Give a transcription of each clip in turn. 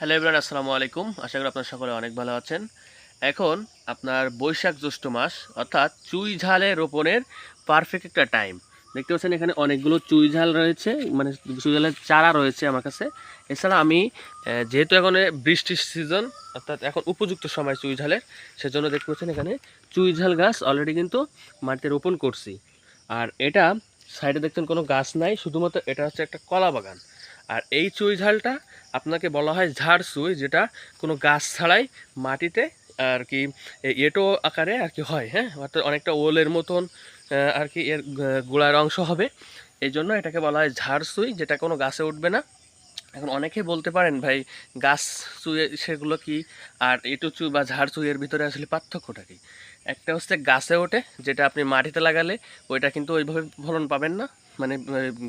Hello everyone আসসালামু আলাইকুম। আশা করি আপনার সকলে অনেক ভালো আছেন। এখন আপনার বৈশাখ জ্যৈষ্ঠ মাস, অর্থাৎ চুই ঝালে রোপণের পারফেক্ট একটা টাইম দেখতে পাচ্ছেন এখানে অনেকগুলো চুই ঝাল রয়েছে মানে চুই ঝালের চারা রয়েছে আমার কাছে। এছাড়া আমি যেহেতু এখন বৃষ্টির সিজন অর্থাৎ এখন উপযুক্ত সময় চুই ঝালের, সেজন্য দেখতে পাচ্ছেন এখানে চুই ঝাল গাছ অলরেডি কিন্তু মাটিতে রোপণ করছি। আর এটা সাইডে দেখছেন কোনো গাছ নাই, শুধুমাত্র এটা হচ্ছে একটা কলা বাগান। আর এই চুই ঝালটা আপনাকে বলা হয় ঝাড় সুই, যেটা কোনো গাছ ছাড়াই মাটিতে আর কি এঁটো আকারে আর কি হয় হ্যাঁ? অর্থাৎ অনেকটা ওলের মতন আর কি এর গোড়ার অংশ হবে। এই জন্য এটাকে বলা হয় ঝাড় সুই, যেটা কোনো গাছে উঠবে না। এখন অনেকেই বলতে পারেন, ভাই, গাছ চুয়ে সেগুলো কি আর এঁটো চুই বা ঝাড় চুইয়ের ভিতরে আসলে পার্থক্যটা কি? একটা হচ্ছে গাছে ওঠে, যেটা আপনি মাটিতে লাগালে, ওইটা কিন্তু ওইভাবে ফলন পাবেন না। মানে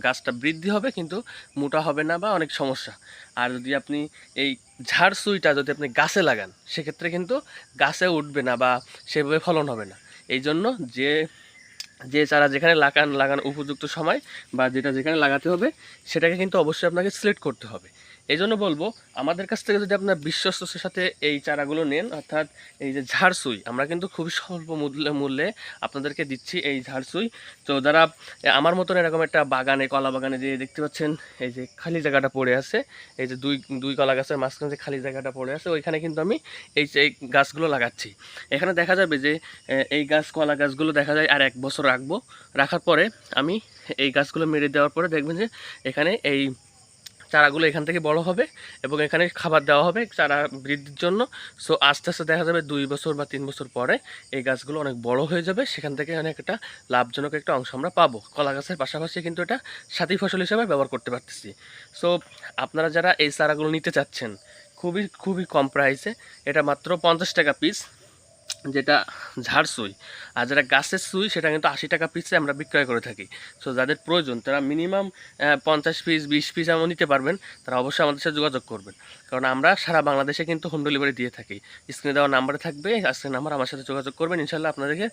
গাছটা বৃদ্ধি হবে কিন্তু মোটা হবে না বা অনেক সমস্যা। আর যদি আপনি এই ঝাড় সুইটা যদি আপনি গাছে লাগান, সেক্ষেত্রে কিন্তু গাছে উঠবে না বা সেভাবে ফলন হবে না। এই জন্য যে যে চারা যেখানে লাগান লাগান উপযুক্ত সময় বা যেটা যেখানে লাগাতে হবে, সেটাকে কিন্তু অবশ্যই আপনাকে সিলেক্ট করতে হবে। এই জন্য বলব, আমাদের কাছ থেকে যদি আপনার বিশ্বস্ততার সাথে এই চারাগুলো নেন, অর্থাৎ এই যে ঝাড়সুই, আমরা কিন্তু খুবই স্বল্প মূল্যে মূল্যে আপনাদেরকে দিচ্ছি এই ঝাড়সুই। তো যারা, আমার মতন এরকম একটা বাগানে, কলা বাগানে যে দেখতে পাচ্ছেন, এই যে খালি জায়গাটা পড়ে আছে, এই যে দুই দুই কলা গাছের মাঝখানে যে খালি জায়গাটা পড়ে আছে, ওইখানে কিন্তু আমি এই এই গাছগুলো লাগাচ্ছি। এখানে দেখা যাবে যে এই গাছ, কলা গাছগুলো দেখা যায় আর এক বছর রাখব। রাখার পরে আমি এই গাছগুলো মেরে দেওয়ার পরে দেখবেন যে, এখানে এই চারাগুলো এখান থেকে বড় হবে এবং এখানে খাবার দেওয়া হবে চারা বৃদ্ধির জন্য। সো আস্তে আস্তে দেখা যাবে দুই বছর বা তিন বছর পরে এই গাছগুলো অনেক বড় হয়ে যাবে। সেখান থেকে অনেক একটা লাভজনক একটা অংশ আমরা পাবো। কলা গাছের পাশাপাশি কিন্তু এটা সাথী ফসল হিসেবে ব্যবহার করতে পারতেছি। সো আপনারা যারা এই চারাগুলো নিতে চাচ্ছেন, খুবই খুবই কম প্রাইসে এটা মাত্র পঞ্চাশ টাকা পিস যেটা ঝাড় সুই, আর যেটা গাছের সুই, সেটা কিন্তু আশি টাকা পিসে আমরা বিক্রয় করে থাকি। সো যাদের প্রয়োজন, তারা মিনিমাম পঞ্চাশ পিস বিশ পিস এমন নিতে পারবেন, তারা অবশ্যই আমাদের সাথে যোগাযোগ করবেন। কারণ আমরা সারা বাংলাদেশে কিন্তু হোম ডেলিভারি দিয়ে থাকি। স্ক্রিনে দেওয়া নাম্বারে থাকবে আজকের নাম্বার আমার সাথে যোগাযোগ করবেন ইনশাল্লাহ আপনাদেরকে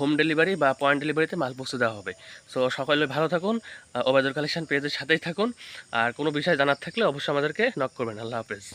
হোম ডেলিভারি বা পয়েন্ট ডেলিভারিতে মাল পৌঁছে দেওয়া হবে। সো সকলে ভালো থাকুন ওবায়দুল কালেকশন পেজের সাথেই থাকুন, আর কোনো বিষয় জানার থাকলে অবশ্যই আমাদেরকে নক করবেন। আল্লাহ হাফেজ।